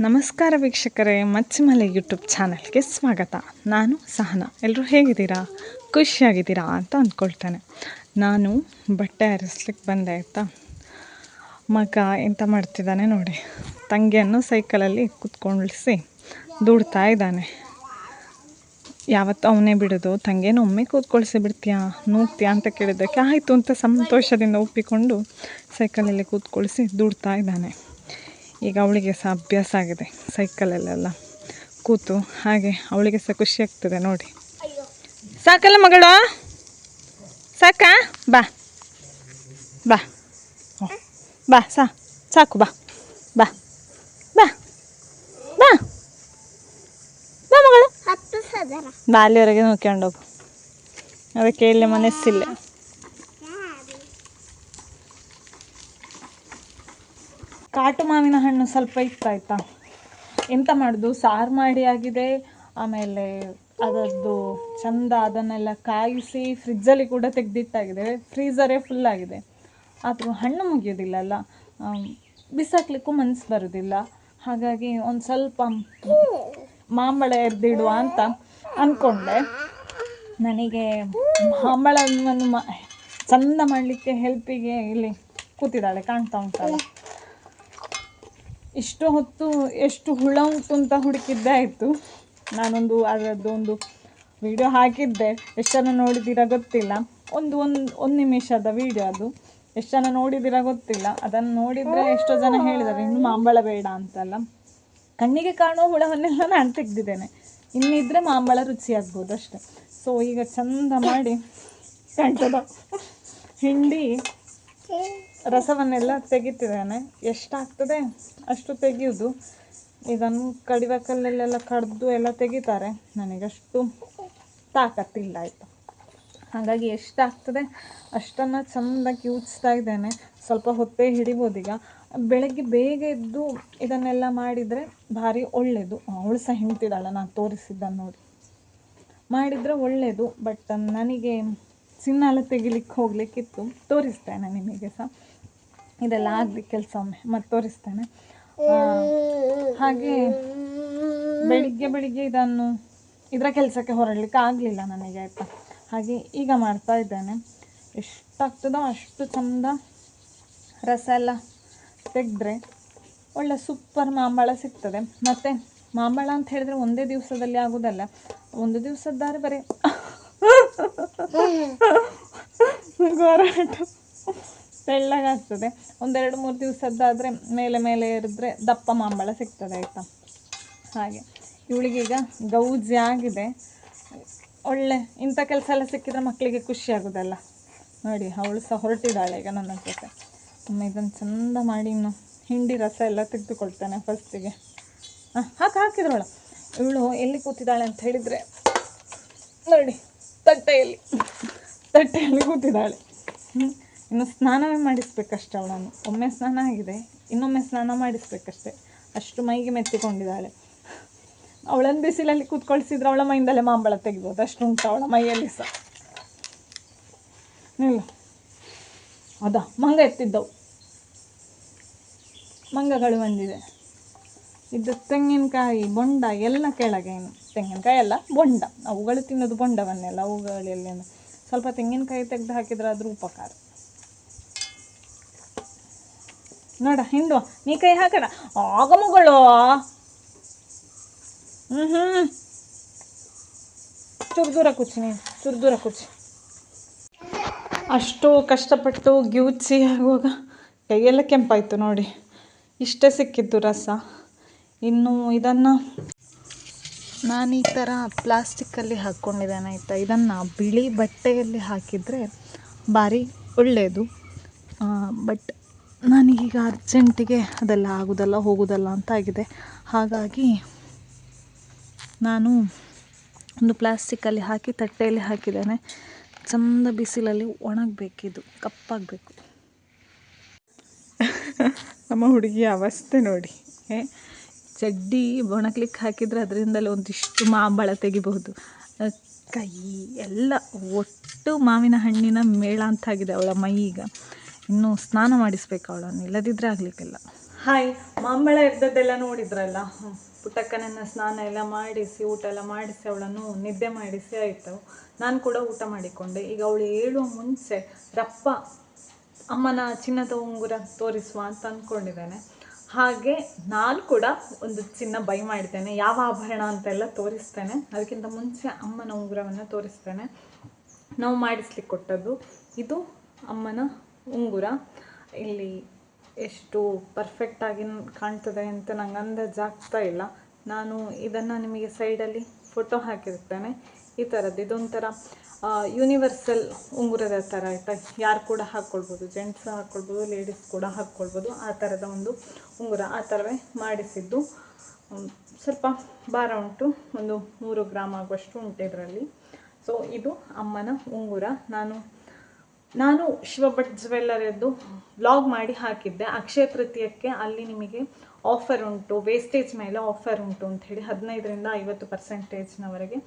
ನಮಸ್ಕಾರ ವೀಕ್ಷಕರೇ, ಮಚ್ಚಿಮಲೆ ಯೂಟ್ಯೂಬ್ ಚಾನಲ್ಗೆ ಸ್ವಾಗತ. ನಾನು ಸಹನ. ಎಲ್ಲರೂ ಹೇಗಿದ್ದೀರಾ? ಖುಷಿಯಾಗಿದ್ದೀರಾ ಅಂತ ಅಂದ್ಕೊಳ್ತೇನೆ. ನಾನು ಬಟ್ಟೆ ಹರಿಸ್ಲಿಕ್ಕೆ ಬಂದೆ ಆಯಿತಾ? ಮಗ ಎಂತ ಮಾಡ್ತಿದ್ದಾನೆ ನೋಡಿ. ತಂಗಿಯನ್ನು ಸೈಕಲಲ್ಲಿ ಕುತ್ಕೊಂಡಿಸಿ ದೂಡ್ತಾ ಇದ್ದಾನೆ. ಯಾವತ್ತು ಅವನೇ ಬಿಡೋದು? ತಂಗೇನು ಒಮ್ಮೆ ಕೂತ್ಕೊಳ್ಸಿ ಬಿಡ್ತೀಯಾ? ನೂಗ್ತೀಯಾ ಅಂತ ಕೇಳಿದ್ದಕ್ಕೆ ಆಯಿತು ಅಂತ ಸಂತೋಷದಿಂದ ಒಪ್ಪಿಕೊಂಡು ಸೈಕಲಲ್ಲಿ ಕೂತ್ಕೊಳಿಸಿ ದೂಡ್ತಾ ಇದ್ದಾನೆ. ಈಗ ಅವಳಿಗೆ ಸಹ ಅಭ್ಯಾಸ ಆಗಿದೆ ಸೈಕಲಲ್ಲೆಲ್ಲ ಕೂತು. ಹಾಗೆ ಅವಳಿಗೆ ಸಹ ಖುಷಿ ಆಗ್ತದೆ ನೋಡಿ. ಸಾಕಲ್ಲ ಮಗಳು? ಸಾಕ? ಬಾ. ಬಾ. ಬಾ ಸಾ. ಸಾಕು ಬಾ. ಬಾ. ಬಾ. ಬಾ. ಬಾ ಮಗಳು. ಬಾಲ್ಯವರೆಗೆ ಸದರ. ಬಾ ಅಲ್ಲಿವರೆಗೆ ನೋಡ್ಕೊಂಡು ಹೋಗು. ಅದಕ್ಕೆ ಇಲ್ಲಿ ಮನಸ್ಸಿಲ್ಲ. ಕಾಟು ಮಾವಿನ ಹಣ್ಣು ಸ್ವಲ್ಪ ಇತ್ತಾಯ್ತಾ ಎಂತ ಮಾಡೋದು? ಸಾರು ಮಾಡಿ ಆಗಿದೆ. ಆಮೇಲೆ ಅದರದ್ದು ಚಂದ ಅದನ್ನೆಲ್ಲ ಕಾಯಿಸಿ ಫ್ರಿಜ್ಜಲ್ಲಿ ಕೂಡ ತೆಗೆದಿಟ್ಟಾಗಿದೆ. ಫ್ರೀಝರೇ ಫುಲ್ ಆಗಿದೆ. ಆದರೂ ಹಣ್ಣು ಮುಗಿಯೋದಿಲ್ಲಲ್ಲ ಬಿಸಾಕ್ಲಿಕ್ಕೂ ಮನಸ್ಸು ಬರೋದಿಲ್ಲ. ಹಾಗಾಗಿ ಒಂದು ಸ್ವಲ್ಪ ಮಾಂಬಳ ಎರ್ದಿಡುವ ಅಂತ ಅಂದ್ಕೊಂಡೆ ನನಗೆ ಮಾಂಬಳವನ್ನು ಮ, ಚಂದ ಮಾಡಲಿಕ್ಕೆ ಹೆಲ್ಪಿಗೆ ಇಲ್ಲಿ ಕೂತಿದ್ದಾಳೆ, ಕಾಣ್ತಾ ಉಂಟಲ್ಲ? ಇಷ್ಟು ಹೊತ್ತು ಎಷ್ಟು ಹುಳ ಉಂಟು ಅಂತ ಹುಡುಕಿದ್ದೇ ಆಯಿತು. ನಾನೊಂದು ಅದರದ್ದು ಒಂದು ವಿಡಿಯೋ ಹಾಕಿದ್ದೆ. ಎಷ್ಟು ಜನ ನೋಡಿದ್ದೀರಾ ಗೊತ್ತಿಲ್ಲ. ಒಂದು ಒಂದು ಒಂದು ನಿಮಿಷದ ವಿಡಿಯೋ ಅದು. ಎಷ್ಟು ಜನ ನೋಡಿದ್ದೀರಾ ಗೊತ್ತಿಲ್ಲ. ಅದನ್ನು ನೋಡಿದರೆ ಎಷ್ಟೋ ಜನ ಹೇಳಿದ್ದಾರೆ, ಇನ್ನು ಮಾಂಬಳ ಬೇಡ ಅಂತಲ್ಲ. ಕಣ್ಣಿಗೆ ಕಾಣುವ ಹುಳವನ್ನೆಲ್ಲ ನಾನು ತೆಗೆದಿದ್ದೇನೆ. ಇನ್ನಿದ್ರೆ ಮಾಂಬಳ ರುಚಿಯಾಗ್ಬೋದು ಅಷ್ಟೆ. ಸೊ ಈಗ ಚಂದ ಮಾಡಿ ಕಂಠದ ಹಿಂಡಿ. ರಸವನ್ನೆಲ್ಲ ತೆಗಿತಿದ್ದೇನೆ. ಎಷ್ಟಾಗ್ತದೆ? ಅಷ್ಟು ತೆಗೆಯೋದು. ಇದನ್ನು ಕಡಿವ ಕಲ್ಲಲ್ಲೆಲ್ಲ ಕಡಿದು ಎಲ್ಲ ತೆಗಿತಾರೆ. ನನಗಷ್ಟು ತಾಕತ್ತಿಲ್ಲ ಆಯಿತು ಹಾಗಾಗಿ ಎಷ್ಟಾಗ್ತದೆ? ಅಷ್ಟನ್ನು ಚೆಂದಾಗಿ ಯೂಚ್ತಾ ಇದ್ದೇನೆ. ಸ್ವಲ್ಪ ಹೊತ್ತೇ ಹಿಡಿಬೋದೀಗ ಬೆಳಗ್ಗೆ ಬೇಗ ಎದ್ದು ಇದನ್ನೆಲ್ಲ ಮಾಡಿದರೆ ಭಾರಿ ಒಳ್ಳೆಯದು ಅವಳು ಸಹ ಹಿಂಡ್ತಿದ್ದಾಳೆ ನಾನು ತೋರಿಸಿದ್ದನ್ನು ನೋಡಿ. ಮಾಡಿದರೆ ಒಳ್ಳೆಯದು ಬಟ್ ನನಗೆ ಸಿನ್ನೆಲ್ಲ ತೆಗಿಲಿಕ್ಕೆ ಹೋಗ್ಲಿಕ್ಕಿತ್ತು. ತೋರಿಸ್ತೇನೆ ನಿಮಗೆ ಸಹ. ಇದೆಲ್ಲ ಆಗ್ಲಿ ಕೆಲಸ ಒಮ್ಮೆ ಮತ್ತೆ ತೋರಿಸ್ತೇನೆ ಹಾಗೆ ಬೆಳಿಗ್ಗೆ ಬೆಳಿಗ್ಗೆ ಇದನ್ನು ಇದರ ಕೆಲಸಕ್ಕೆ ಹೊರಡ್ಲಿಕ್ಕೆ ಆಗಲಿಲ್ಲ ನನಗೆ, ಆಯಿತಾ? ಹಾಗೆ ಈಗ ಮಾಡ್ತಾ ಇದ್ದೇನೆ. ಎಷ್ಟಾಗ್ತದೋ ಅಷ್ಟು ಚಂದ ರಸ ಎಲ್ಲ ತೆಗೆದ್ರೆ ಒಳ್ಳೆ ಸೂಪರ್ ಮಾಂಬಳ ಸಿಗ್ತದೆ. ಮತ್ತು ಮಾಂಬಳ ಅಂತ ಹೇಳಿದ್ರೆ ಒಂದೇ ದಿವಸದಲ್ಲಿ ಆಗೋದಲ್ಲ. ಒಂದು ದಿವಸದ್ದಾರೆ ಬರೀ ಗೋರಾಟ. ತೆಳ್ಳಗಾಗ್ತದೆ ಒಂದೆರಡು ಮೂರು ದಿವಸದ್ದಾದರೆ ಮೇಲೆ ಮೇಲೆ ಇರಿದ್ರೆ ದಪ್ಪ ಮಾಂಬಳ ಸಿಗ್ತದೆ, ಆಯಿತಾ? ಹಾಗೆ. ಇವಳಿಗೀಗ ಗೌಜಿ ಆಗಿದೆ. ಒಳ್ಳೆ ಇಂಥ ಕೆಲಸ ಎಲ್ಲ ಸಿಕ್ಕಿದ್ರೆ ಮಕ್ಕಳಿಗೆ ಖುಷಿ ಆಗೋದಲ್ಲ. ನೋಡಿ, ಅವಳು ಸಹ ಹೊರಟಿದ್ದಾಳೆ ಈಗ ನನ್ನ ಜೊತೆ. ಅಮ್ಮ ಇದನ್ನು ಚಂದ ಮಾಡಿ ಇನ್ನು ಹಿಂಡಿ ರಸ ಎಲ್ಲ ತೆಗೆದುಕೊಳ್ತೇನೆ ಫಸ್ಟಿಗೆ. ಹಾಂ ಹಾಕಿ, ಹಾಕಿದ್ರೊಳ. ಇವಳು ಎಲ್ಲಿ ಕೂತಿದ್ದಾಳೆ ಅಂತ ಹೇಳಿದರೆ ನೋಡಿ. ತಟ್ಟೆಯಲ್ಲಿ ತಟ್ಟೆಯಲ್ಲಿ ಕೂತಿದ್ದಾಳೆ? ಇನ್ನು ಸ್ನಾನವೇ ಮಾಡಿಸ್ಬೇಕಷ್ಟೆ ಅವಳನ್ನು. ಒಮ್ಮೆ ಸ್ನಾನ ಆಗಿದೆ, ಇನ್ನೊಮ್ಮೆ ಸ್ನಾನ ಮಾಡಿಸ್ಬೇಕಷ್ಟೆ. ಅಷ್ಟು ಮೈಗೆ ಮೆತ್ತಿಕೊಂಡಿದ್ದಾಳೆ. ಅವಳನ್ನು ಬಿಸಿಲಲ್ಲಿ ಕೂತ್ಕೊಳ್ಸಿದ್ರೆ ಅವಳ ಮೈಯಿಂದಲೇ ಮಾಂಬಳ ತೆಗಿಬೋದು. ಅಷ್ಟು ಉಂಟು ಅವಳ ಮೈಯಲ್ಲಿ ಸಹ. ಇಲ್ಲ ಅದ, ಮಂಗ ಎತ್ತಿದ್ದವು. ಮಂಗಗಳು ಬಂದಿದೆ. ಇದು ತೆಂಗಿನಕಾಯಿ ಬೊಂಡ ಎಲ್ಲ ಕೆಳಗೆ ಏನು? ತೆಂಗಿನಕಾಯಿ ಅಲ್ಲ, ಬೊಂಡ. ಅವುಗಳು ತಿನ್ನೋದು ಬೊಂಡವನ್ನೆಲ್ಲ, ಅವುಗಳಲ್ಲಿ ಸ್ವಲ್ಪ ತೆಂಗಿನಕಾಯಿ ತೆಗೆದು ಹಾಕಿದ್ರೆ ಅದ್ರ ಉಪಕಾರ. ನೋಡ, ಹಿಂಡು. ನೀ ಕೈ ಹಾಕಡ ಆಗಮಗಳು. ಹ್ಞೂ ಹ್ಞೂ ಚೂರು ದೂರ ಕುಚ್ಚಿ ನೀನು. ಚೂರು ದೂರ ಕುಚ್ಚಿ ಅಷ್ಟು ಕಷ್ಟಪಟ್ಟು ಗ್ಯೂಚಿ ಆಗುವಾಗ ಕೈಯೆಲ್ಲ ಕೆಂಪಾಯಿತು ನೋಡಿ. ಇಷ್ಟೇ ಸಿಕ್ಕಿದ್ದು ರಸ. ಇನ್ನು ಇದನ್ನು ನಾನು ಈ ಥರ ಪ್ಲಾಸ್ಟಿಕ್ಕಲ್ಲಿ ಹಾಕ್ಕೊಂಡಿದ್ದೇನೆ ಆಯಿತಾ? ಇದನ್ನು ಬಿಳಿ ಬಟ್ಟೆಯಲ್ಲಿ ಹಾಕಿದರೆ ಭಾರಿ ಒಳ್ಳೆಯದು ಬಟ್ ನನಗೀಗ ಅರ್ಜೆಂಟಿಗೆ ಅದೆಲ್ಲ ಆಗೋದಲ್ಲ ಹೋಗೋದಲ್ಲ ಅಂತ ಆಗಿದೆ. ಹಾಗಾಗಿ ನಾನು ಒಂದು ಪ್ಲಾಸ್ಟಿಕ್ಕಲ್ಲಿ ಹಾಕಿ ತಟ್ಟೆಯಲ್ಲಿ ಹಾಕಿದ್ದೇನೆ. ಚಂದ ಬಿಸಿಲಲ್ಲಿ ಒಣಗಬೇಕಿದು ಕಪ್ಪಾಗಬೇಕು. ನಮ್ಮ ಹುಡುಗಿಯ ಅವಸ್ಥೆ ನೋಡಿ ಏ, ಚಡ್ಡಿ ಒಣಗ್ಲಿಕ್ಕೆ ಹಾಕಿದರೆ ಅದರಿಂದಲೇ ಒಂದಿಷ್ಟು ಮಾಂಬಳ ತೆಗಿಬಹುದು. ಕೈ ಎಲ್ಲ ಒಟ್ಟು ಮಾವಿನ ಹಣ್ಣಿನ ಮೇಳ ಅಂತಾಗಿದೆ ಅವಳ ಮೈ ಈಗ. ಇನ್ನು ಸ್ನಾನ ಮಾಡಿಸ್ಬೇಕು ಅವಳನ್ನು ಇಲ್ಲದಿದ್ದರೆ ಆಗಲಿಕ್ಕಿಲ್ಲ. ಹಾಯ್, ಮಾಂಬಳ ಇದ್ದದ್ದೆಲ್ಲ ನೋಡಿದ್ರಲ್ಲ? ಪುಟ್ಟಕ್ಕನನ್ನು ಸ್ನಾನ ಎಲ್ಲ ಮಾಡಿಸಿ, ಊಟ ಎಲ್ಲ ಮಾಡಿಸಿ, ಅವಳನ್ನು ನಿದ್ದೆ ಮಾಡಿಸಿ ಆಯಿತು. ನಾನು ಕೂಡ ಊಟ ಮಾಡಿಕೊಂಡೆ. ಈಗ ಅವಳು ಹೇಳುವ ಮುಂಚೆ ರಪ್ಪ ಅಮ್ಮನ ಚಿನ್ನದ ಉಂಗುರ ತೋರಿಸುವ ಅಂತ ಅಂದ್ಕೊಂಡಿದ್ದೇನೆ ಹಾಗೆ ನಾನು ಕೂಡ ಒಂದು ಚಿನ್ನ ಬೈ ಮಾಡ್ತೇನೆ. ಯಾವ ಆಭರಣ ಅಂತೆಲ್ಲ ತೋರಿಸ್ತೇನೆ. ಅದಕ್ಕಿಂತ ಮುಂಚೆ ಅಮ್ಮನ ಉಂಗುರವನ್ನು ತೋರಿಸ್ತೇನೆ. ನಾವು ಮಾಡಿಸ್ಲಿಕ್ಕೆ ಕೊಟ್ಟದ್ದು ಇದು ಅಮ್ಮನ ಉಂಗುರ. ಇಲ್ಲಿ ಎಷ್ಟು ಪರ್ಫೆಕ್ಟಾಗಿ ಕಾಣ್ತದೆ ಅಂತ ನಂಗೆ ಅಂದಾಜಾಗ್ತಾ ಇಲ್ಲ. ನಾನು ಇದನ್ನು ನಿಮಗೆ ಸೈಡಲ್ಲಿ ಫೋಟೋ ಹಾಕಿರ್ತಾನೆ. ಈ ಥರದ್ದು ಇದೊಂಥರ ಯೂನಿವರ್ಸಲ್ ಉಂಗುರದ ಥರ ಆಯಿತಾ? ಯಾರು ಕೂಡ ಹಾಕ್ಕೊಳ್ಬೋದು ಜೆಂಟ್ಸ್ ಹಾಕ್ಕೊಳ್ಬೋದು ಲೇಡೀಸ್ ಕೂಡ ಹಾಕ್ಕೊಳ್ಬೋದು ಆ ಥರದ ಒಂದು ಉಂಗುರ ಆ ಥರವೇ ಮಾಡಿಸಿದ್ದು. ಸ್ವಲ್ಪ ಭಾರ ಉಂಟು. ಒಂದು ಮೂರು ಗ್ರಾಮ್ ಆಗುವಷ್ಟು ಉಂಟು ಇದರಲ್ಲಿ. ಸೊ ಇದು ಅಮ್ಮನ ಉಂಗುರ. ನಾನು ನಾನು ಶಿವಭಟ್ ಜ್ಯುವೆಲ್ಲರದ್ದು ವ್ಲಾಗ್ ಮಾಡಿ ಹಾಕಿದ್ದೆ. ಅಕ್ಷಯ ತೃತೀಯಕ್ಕೆ ಅಲ್ಲಿ ನಿಮಗೆ ಆಫರ್ ಉಂಟು. ವೇಸ್ಟೇಜ್ ಮೇಲೆ ಆಫರ್ ಉಂಟು ಅಂತ ಹೇಳಿ ಹದಿನೈದರಿಂದ ಐವತ್ತು ಪರ್ಸೆಂಟೇಜ್ನವರೆಗೆ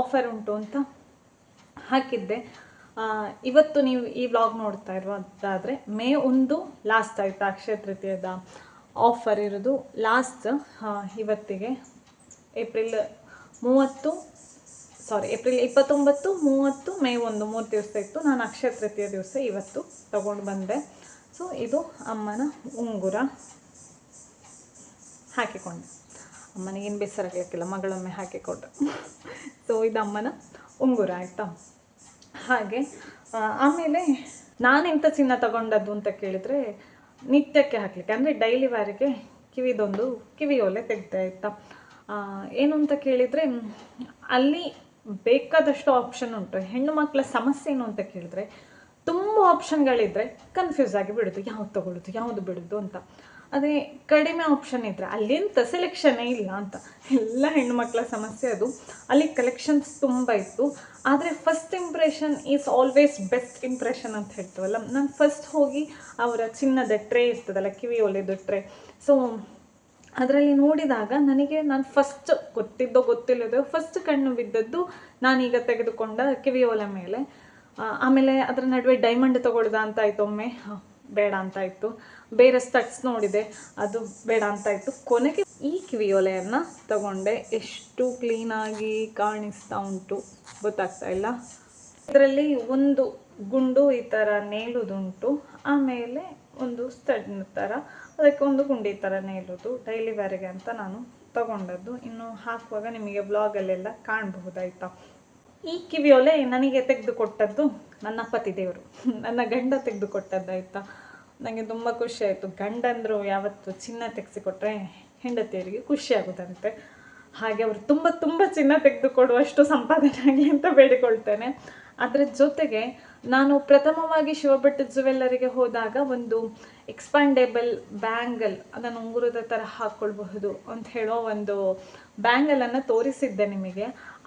ಆಫರ್ ಉಂಟು ಅಂತ ಹಾಕಿದ್ದೆ. ಇವತ್ತು ನೀವು ಈ ವ್ಲಾಗ್ ನೋಡ್ತಾ ಇರುವುದಾದರೆ ಮೇ ಒಂದು ಲಾಸ್ಟ್ ಆಯಿತು ಅಕ್ಷಯ ತೃತೀಯದ ಆಫರ್ ಇರೋದು. ಲಾಸ್ಟ್ ಇವತ್ತಿಗೆ ಏಪ್ರಿಲ್ ಮೂವತ್ತು ಸಾರಿ ಏಪ್ರಿಲ್ ಇಪ್ಪತ್ತೊಂಬತ್ತು, ಮೂವತ್ತು, ಮೇ ಒಂದು, ಮೂರು ದಿವಸ ಇತ್ತು. ನಾನು ಅಕ್ಷಯ ತೃತೀಯ ದಿವಸ ಇವತ್ತು ತಗೊಂಡು ಬಂದೆ. ಸೊ ಇದು ಅಮ್ಮನ ಉಂಗುರ ಹಾಕಿಕೊಂಡೆ. ಅಮ್ಮನಿಗೇನು ಬೇಸರಾಗಲಿಕ್ಕಿಲ್ಲ ಮಗಳೊಮ್ಮೆ ಹಾಕಿಕೊಂಡೆ. ಸೊ ಇದು ಅಮ್ಮನ ಉಂಗುರ, ಆಯಿತಾ? ಹಾಗೆ ಆಮೇಲೆ ಆಮೇಲೆ ನಾನೆಂಥ ಚಿನ್ನ ತಗೊಂಡದ್ದು ಅಂತ ಕೇಳಿದರೆ ನಿತ್ಯಕ್ಕೆ ಹಾಕಲಿಕ್ಕೆ, ಅಂದರೆ ಡೈಲಿ ವಾರಿಗೆ ಕಿವಿದೊಂದು ಕಿವಿಯೋಲೆ ತೆಗ್ದೆ ಆಯಿತಾ ಏನು ಅಂತ ಕೇಳಿದರೆ, ಅಲ್ಲಿ ಬೇಕಾದಷ್ಟು ಆಪ್ಷನ್ ಉಂಟು. ಹೆಣ್ಣು ಮಕ್ಕಳ ಸಮಸ್ಯೆ ಏನು ಅಂತ ಕೇಳಿದ್ರೆ, ತುಂಬ ಆಪ್ಷನ್ಗಳಿದ್ರೆ ಕನ್ಫ್ಯೂಸ್ ಆಗಿ ಬಿಡೋದು. ಯಾವ್ದು ತಗೊಳ್ಳೋದು, ಯಾವುದು ಬಿಡೋದು ಅಂತ. ಅದೇ ಕಡಿಮೆ ಆಪ್ಷನ್ ಇದ್ದರೆ ಅಲ್ಲಿಂತ ಸೆಲೆಕ್ಷನ್ನೇ ಇಲ್ಲ ಅಂತ. ಎಲ್ಲ ಹೆಣ್ಣು ಮಕ್ಕಳ ಸಮಸ್ಯೆ ಅದು. ಅಲ್ಲಿ ಕಲೆಕ್ಷನ್ಸ್ ತುಂಬ ಇತ್ತು. ಆದರೆ first impression is always best impression ಅಂತ ಹೇಳ್ತೀವಲ್ಲ. ನಾನು ಫಸ್ಟ್ ಹೋಗಿ ಅವರ ಚಿನ್ನದ ಟ್ರೇ ಇರ್ತದಲ್ಲ, ಕಿವಿ ಒಲೆದು ಟ್ರೇ ಸೊ ಅದರಲ್ಲಿ ನೋಡಿದಾಗ ನನಗೆ ನಾನು ಫಸ್ಟ್ ಗೊತ್ತಿದ್ದೋ ಗೊತ್ತಿಲ್ಲದೋ ಫಸ್ಟ್ ಕಣ್ಣು ಬಿದ್ದದ್ದು ನಾನೀಗ ತೆಗೆದುಕೊಂಡ ಕಿವಿಯೋಲೆ ಮೇಲೆ. ಆಮೇಲೆ ಅದರ ನಡುವೆ ಡೈಮಂಡ್ ತಗೊಳ್ದ ಅಂತ ಆಯ್ತು ಒಮ್ಮೆ. ಬೇಡ ಅಂತ ಇತ್ತು ಬೇರೆ ಸ್ಟಟ್ಸ್ ನೋಡಿದೆ. ಅದು ಬೇಡ ಅಂತ ಇತ್ತು ಕೊನೆಗೆ ಈ ಕಿವಿಯೋಲೆಯನ್ನು ತಗೊಂಡೆ. ಎಷ್ಟು ಕ್ಲೀನಾಗಿ ಕಾಣಿಸ್ತಾ ಉಂಟು. ಗೊತ್ತಾಗ್ತಾ ಇಲ್ಲ. ಇದರಲ್ಲಿ ಒಂದು ಗುಂಡು ಈ ಥರ ನೇಳುದುಂಟು ಆಮೇಲೆ ಒಂದು ಸ್ಟಡ್ ಥರ ಅದಕ್ಕೆ ಒಂದು ಗುಂಡಿ ಥರನೇ ಇರೋದು ಡೈಲಿ ವೇರಿಗೆ ಅಂತ ನಾನು ತಗೊಂಡದ್ದು. ಇನ್ನು ಹಾಕುವಾಗ ನಿಮಗೆ ಬ್ಲಾಗಲ್ಲೆಲ್ಲ ಕಾಣಬಹುದಾಯ್ತಾ? ಈ ಕಿವಿಯೋಲೆ ನನಗೆ ತೆಗೆದುಕೊಟ್ಟದ್ದು ನನ್ನ ಪತಿ ದೇವರು. ನನ್ನ ಗಂಡ ತೆಗೆದುಕೊಟ್ಟದ್ದಾಯ್ತಾ? ನನಗೆ ತುಂಬ ಖುಷಿ ಆಯಿತು. ಗಂಡಂದರು ಯಾವತ್ತು ಚಿನ್ನ ತೆಗೆಸಿಕೊಟ್ರೆ ಹೆಂಡತಿಯರಿಗೆ ಖುಷಿ ಆಗುತ್ತಂತೆ ಹಾಗೆ ಅವರು ತುಂಬ ತುಂಬ ಚಿನ್ನ ತೆಗೆದುಕೊಡುವಷ್ಟು ಸಂಪಾದನೆ ಆಗಲಿ ಅಂತ ಬೇಡಿಕೊಳ್ತೇನೆ. ಅದರ ಜೊತೆಗೆ ನಾನು ಪ್ರಥಮವಾಗಿ ಶಿವಭಟ್ಟ ಜುವೆಲ್ಲರಿಗೆ ಹೋದಾಗ ಒಂದು ಎಕ್ಸ್ಪಾಂಡೇಬಲ್ ಬ್ಯಾಂಗಲ್ ಅದನ್ನು ಉಂಗುರದ ಥರ ಹಾಕ್ಕೊಳ್ಬಹುದು ಅಂತ ಹೇಳೋ ಒಂದು ಬ್ಯಾಂಗಲನ್ನು ತೋರಿಸಿದ್ದೆ ನಿಮಗೆ.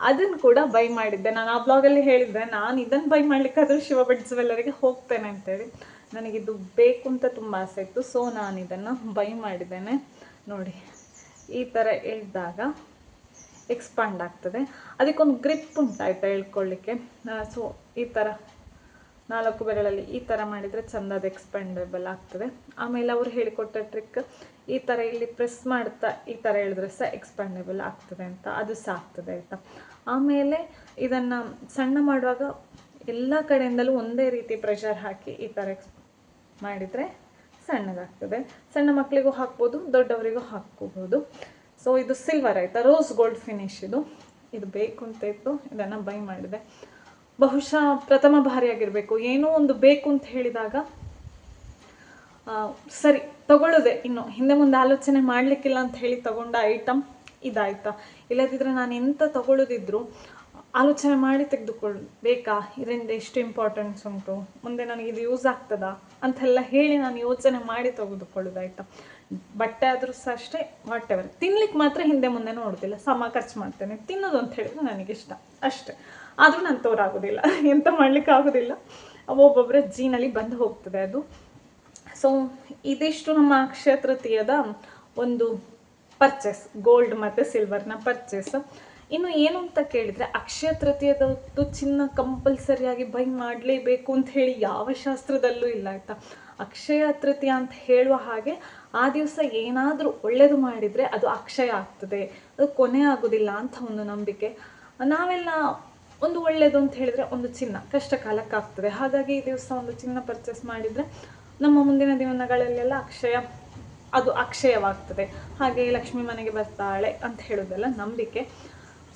ಅದನ್ನು ಕೂಡ ಬೈ ಮಾಡಿದ್ದೆ. ನಾನು ಆ ಬ್ಲಾಗಲ್ಲಿ ಹೇಳಿದ್ದೆ ನಾನು ಇದನ್ನು ಬೈ ಮಾಡಲಿಕ್ಕಾದರೂ ಶಿವಭಟ್ ಜುವೆಲ್ಲರಿಗೆ ಹೋಗ್ತೇನೆ ಅಂತೇಳಿ. ನನಗಿದು ಬೇಕು ಅಂತ ತುಂಬ ಆಸೆ ಇತ್ತು. ಸೊ ನಾನು ಇದನ್ನು ಬೈ ಮಾಡಿದ್ದೇನೆ. ನೋಡಿ, ಈ ಥರ ಹೇಳಿದಾಗ ಎಕ್ಸ್ಪಾಂಡ್ ಆಗ್ತದೆ. ಅದಕ್ಕೊಂದು ಗ್ರಿಪ್ ಉಂಟಾಯ್ತಾ ಹೇಳ್ಕೊಳ್ಳಿಕ್ಕೆ. ಸೊ ಈ ಥರ ನಾಲ್ಕು ಬೆರಳಲ್ಲಿ ಈ ಥರ ಮಾಡಿದರೆ ಚೆಂದದ ಎಕ್ಸ್ಪೆಂಡೇಬಲ್ ಆಗ್ತದೆ. ಆಮೇಲೆ ಅವರು ಹೇಳಿಕೊಟ್ಟ ಟ್ರಿಕ್ ಈ ಥರ ಇಲ್ಲಿ ಪ್ರೆಸ್ ಮಾಡ್ತಾ ಈ ಥರ ಹೇಳಿದ್ರೆ ಸಹ ಎಕ್ಸ್ಪ್ಯಾಂಡಬಲ್ ಆಗ್ತದೆ ಅಂತ, ಅದು ಸಹ ಆಗ್ತದೆ ಆಯಿತಾ? ಆಮೇಲೆ ಇದನ್ನು ಸಣ್ಣ ಮಾಡುವಾಗ ಎಲ್ಲ ಕಡೆಯಿಂದಲೂ ಒಂದೇ ರೀತಿ ಪ್ರೆಷರ್ ಹಾಕಿ ಈ ಥರ ಎಕ್ಸ್ ಮಾಡಿದರೆ ಸಣ್ಣದಾಗ್ತದೆ. ಸಣ್ಣ ಮಕ್ಕಳಿಗೂ ಹಾಕ್ಬೋದು, ದೊಡ್ಡವರಿಗೂ ಹಾಕ್ಕೋಬೋದು. ಸೊ ಇದು ಸಿಲ್ವರ್ ಆಯಿತಾ? ರೋಸ್ ಗೋಲ್ಡ್ ಫಿನಿಶ್ ಇದು. ಇದು ಬೇಕು ಅಂತ ಇತ್ತು. ಇದನ್ನು ಬೈ ಮಾಡಿದೆ. ಬಹುಶಃ ಪ್ರಥಮ ಬಾರಿಯಾಗಿರಬೇಕು. ಏನೋ ಒಂದು ಬೇಕು ಅಂತ ಹೇಳಿದಾಗ ಸರಿ, ತಗೊಳ್ಳೋದೆ. ಇನ್ನು ಹಿಂದೆ ಮುಂದೆ ಆಲೋಚನೆ ಮಾಡಲಿಕ್ಕಿಲ್ಲ ಅಂತ ಹೇಳಿ ತಗೊಂಡ ಐಟಮ್ ಇದಾಯ್ತಾ? ಇಲ್ಲದಿದ್ದರೆ ನಾನು ಎಂತ ತಗೊಳ್ಳೋದಿದ್ರು, ಆಲೋಚನೆ ಮಾಡಿ ತೆಗೆದುಕೊಳ್ಬೇಕಾ? ಇದರಿಂದ ಎಷ್ಟು ಇಂಪಾರ್ಟೆನ್ಸ್ ಉಂಟು? ಮುಂದೆ ನನಗೆ ಇದು ಯೂಸ್ ಆಗ್ತದಾ? ಅಂತೆಲ್ಲ ಹೇಳಿ ನಾನು ಯೋಚನೆ ಮಾಡಿ ತೆಗೆದುಕೊಳ್ಳೋದಾಯ್ತಾ ಬಟ್ಟೆ ಆದರೂ ಸಹ ಅಷ್ಟೇ ವಾಟ್ ಎವರ್ ತಿನ್ಲಿಕ್ಕೆ ಮಾತ್ರ ಹಿಂದೆ ಮುಂದೆ ನೋಡೋದಿಲ್ಲ. ಸಮ ಖರ್ಚು ಮಾಡ್ತೇನೆ. ತಿನ್ನೋದು ಅಂತ ಹೇಳಿದ್ರೆ ನನಗಿಷ್ಟ ಅಷ್ಟೇ. ಆದರೂ ನಾನು ತೋರಾಗೋದಿಲ್ಲ. ಎಂತ ಮಾಡ್ಲಿಕ್ಕೆ ಆಗೋದಿಲ್ಲ ಒಬ್ಬೊಬ್ಬರ ಜೀನಲ್ಲಿ ಬಂದು ಹೋಗ್ತದೆ ಅದು. ಸೊ ಇದಿಷ್ಟು ನಮ್ಮ ಅಕ್ಷಯ ತೃತೀಯದ ಒಂದು ಪರ್ಚೇಸ್ ಗೋಲ್ಡ್ ಮತ್ತು ಸಿಲ್ವರ್ನ ಪರ್ಚೇಸ್ ಇನ್ನು ಏನು ಅಂತ ಕೇಳಿದರೆ ಅಕ್ಷಯ ತೃತೀಯದತ್ತು ಚಿನ್ನ ಕಂಪಲ್ಸರಿಯಾಗಿ ಬೈ ಮಾಡಲೇಬೇಕು ಅಂತ ಹೇಳಿ ಯಾವ ಶಾಸ್ತ್ರದಲ್ಲೂ ಇಲ್ಲ ಆಯಿತಾ? ಅಕ್ಷಯ ತೃತೀಯ ಅಂತ ಹೇಳುವ ಹಾಗೆ ಆ ದಿವಸ ಏನಾದರೂ ಒಳ್ಳೆಯದು ಮಾಡಿದರೆ ಅದು ಅಕ್ಷಯ ಆಗ್ತದೆ. ಅದು ಕೊನೆ ಆಗೋದಿಲ್ಲ ಅಂತ ಒಂದು ನಂಬಿಕೆ. ನಾವೆಲ್ಲ ಒಂದು ಒಳ್ಳೆಯದು ಅಂತ ಹೇಳಿದರೆ ಒಂದು ಚಿನ್ನ. ಕಷ್ಟ ಕಾಲಕ್ಕೆ ಆಗ್ತದೆ ಹಾಗಾಗಿ ಈ ದಿವಸ ಒಂದು ಚಿನ್ನ ಪರ್ಚೇಸ್ ಮಾಡಿದರೆ ನಮ್ಮ ಮುಂದಿನ ದಿನಗಳಲ್ಲೆಲ್ಲ ಅಕ್ಷಯ, ಅದು ಅಕ್ಷಯವಾಗ್ತದೆ. ಹಾಗೆ ಲಕ್ಷ್ಮಿ ಮನೆಗೆ ಬರ್ತಾಳೆ ಅಂತ ಹೇಳೋದೆಲ್ಲ ನಂಬಿಕೆ.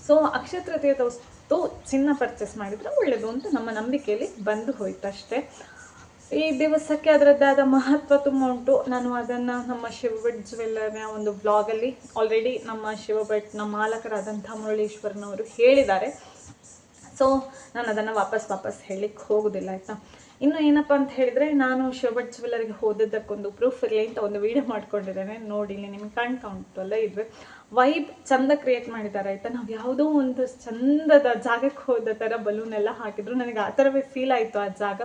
ಸೊ ಅಕ್ಷಯ ತೃತೀಯ ವಸ್ತು ಚಿನ್ನ ಪರ್ಚೇಸ್ ಮಾಡಿದರೆ ಒಳ್ಳೆಯದು ಅಂತ ನಮ್ಮ ನಂಬಿಕೆಯಲ್ಲಿ ಬಂದು ಹೋಯ್ತು ಅಷ್ಟೇ. ಈ ದಿವಸಕ್ಕೆ ಅದರದ್ದಾದ ಮಹತ್ವ ತುಂಬ ಉಂಟು. ನಾನು ಅದನ್ನು ನಮ್ಮ ಶಿವಭಟ್ ಜ್ಯುವೆಲ್ಲರ್ನ ಒಂದು ಬ್ಲಾಗಲ್ಲಿ ಆಲ್ರೆಡಿ ನಮ್ಮ ಶಿವಭಟ್ನ ಮಾಲಕರಾದಂಥ ಮುರಳೀಶ್ವರನವರು ಹೇಳಿದ್ದಾರೆ. ಸೊ ನಾನು ಅದನ್ನು ವಾಪಸ್ ವಾಪಸ್ ಹೇಳಲಿಕ್ಕೆ ಹೋಗೋದಿಲ್ಲ, ಆಯಿತಾ? ಇನ್ನು ಏನಪ್ಪ ಅಂತ ಹೇಳಿದರೆ, ನಾನು ಶಿವಭಟ್ ಜ್ಯುವೆಲ್ಲರಿಗೆ ಹೋದದ್ದಕ್ಕೊಂದು ಪ್ರೂಫ್ ಇರಲಿ ಅಂತ ಒಂದು ವಿಡಿಯೋ ಮಾಡ್ಕೊಂಡಿದ್ದೇನೆ. ನೋಡಿ, ಇಲ್ಲಿ ನಿಮ್ಗೆ ಕಾಣ್ತಾ ಅಲ್ಲ ಇದ್ವಿ. ವೈಬ್ ಚಂದ ಕ್ರಿಯೇಟ್ ಮಾಡಿದ್ದಾರೆ, ಆಯಿತಾ? ನಾವು ಯಾವುದೋ ಒಂದು ಚಂದದ ಜಾಗಕ್ಕೆ ಹೋದ ಥರ ಬಲೂನ್ ಎಲ್ಲ ಹಾಕಿದ್ರು. ನನಗೆ ಆ ಥರವೇ ಫೀಲ್ ಆಯಿತು ಆ ಜಾಗ.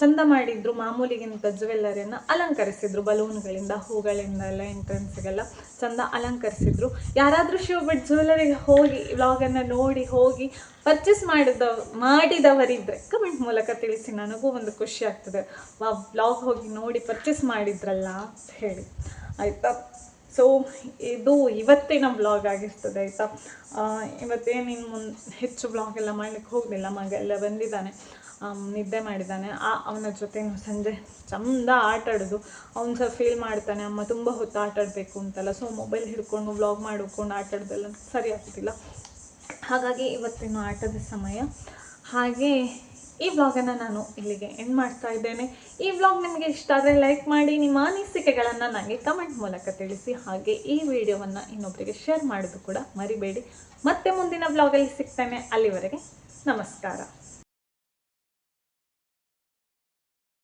ಚಂದ ಮಾಡಿದ್ರು, ಮಾಮೂಲಿಗಿಂತ ಜ್ಯುವೆಲ್ಲರಿಯನ್ನು ಅಲಂಕರಿಸಿದ್ರು, ಬಲೂನ್ಗಳಿಂದ ಹೂಗಳಿಂದ ಎಲ್ಲ ಎಂಟ್ರೆನ್ಸ್ಗೆಲ್ಲ ಚಂದ ಅಲಂಕರಿಸಿದ್ರು. ಯಾರಾದರೂ ಶಿವಭಟ್ ಜ್ಯುವೆಲ್ಲರಿಗೆ ಹೋಗಿ, ವ್ಲಾಗನ್ನು ನೋಡಿ ಹೋಗಿ ಪರ್ಚೇಸ್ ಮಾಡಿದ ಮಾಡಿದವರಿದ್ದರೆ ಕಮೆಂಟ್ ಮೂಲಕ ತಿಳಿಸಿ, ನನಗೂ ಒಂದು ಖುಷಿ ಆಗ್ತದೆ. ವಾ, ವ್ಲಾಗ್ ಹೋಗಿ ನೋಡಿ ಪರ್ಚೇಸ್ ಮಾಡಿದ್ರಲ್ಲ ಅಂತ ಹೇಳಿ. ಆಯಿತಾ? ಸೊ ಇದು ನಮ್ಮ ಬ್ಲಾಗ್ ಆಗಿರ್ತದೆ, ಆಯಿತಾ? ಇವತ್ತೇನು ಇನ್ನು ಮುನ್, ಹೆಚ್ಚು ಬ್ಲಾಗ್ ಎಲ್ಲ ಮಾಡ್ಲಿಕ್ಕೆ ಹೋಗಲಿಲ್ಲ, ಮಗ ಎಲ್ಲ ಬಂದಿದ್ದಾನೆ. ನಿದ್ದೆ ಮಾಡಿದ್ದಾನೆ. ಆ, ಅವನ ಜೊತೆ ಸಂಜೆ ಚಂದ ಆಟ ಆಡೋದು. ಅವ್ನು ಸಹ ಫೀಲ್ ಮಾಡ್ತಾನೆ, ಅಮ್ಮ, ತುಂಬ ಹೊತ್ತು ಆಟ ಆಡಬೇಕು ಅಂತಲ್ಲ. ಸೊ ಮೊಬೈಲ್ ಹಿಡ್ಕೊಂಡು ವ್ಲಾಗ್ ಮಾಡ್ಕೊಂಡು ಆಟ ಆಡೋದೆಲ್ಲ ಸರಿ ಆಗ್ತಿಲ್ಲ. ಹಾಗಾಗಿ ಇವತ್ತಿನ ಆಟದ ಸಮಯ. ಹಾಗೆ ಈ ವ್ಲಾಗನ್ನು ನಾನು ಇಲ್ಲಿಗೆ ಎಂಡ್ ಮಾಡ್ತಾ ಇದ್ದೇನೆ. ಈ ವ್ಲಾಗ್ ನಿಮಗೆ ಇಷ್ಟ ಆದರೆ ಲೈಕ್ ಮಾಡಿ, ನಿಮ್ಮ ಅನಿಸಿಕೆಗಳನ್ನು ನನಗೆ ಕಮೆಂಟ್ ಮೂಲಕ ತಿಳಿಸಿ. ಹಾಗೆ ಈ ವಿಡಿಯೋವನ್ನು ಇನ್ನೊಬ್ಬರಿಗೆ ಶೇರ್ ಮಾಡೋದು ಕೂಡ ಮರಿಬೇಡಿ. ಮತ್ತೆ ಮುಂದಿನ ವ್ಲಾಗಲ್ಲಿ ಸಿಗ್ತೇನೆ. ಅಲ್ಲಿವರೆಗೆ ನಮಸ್ಕಾರ.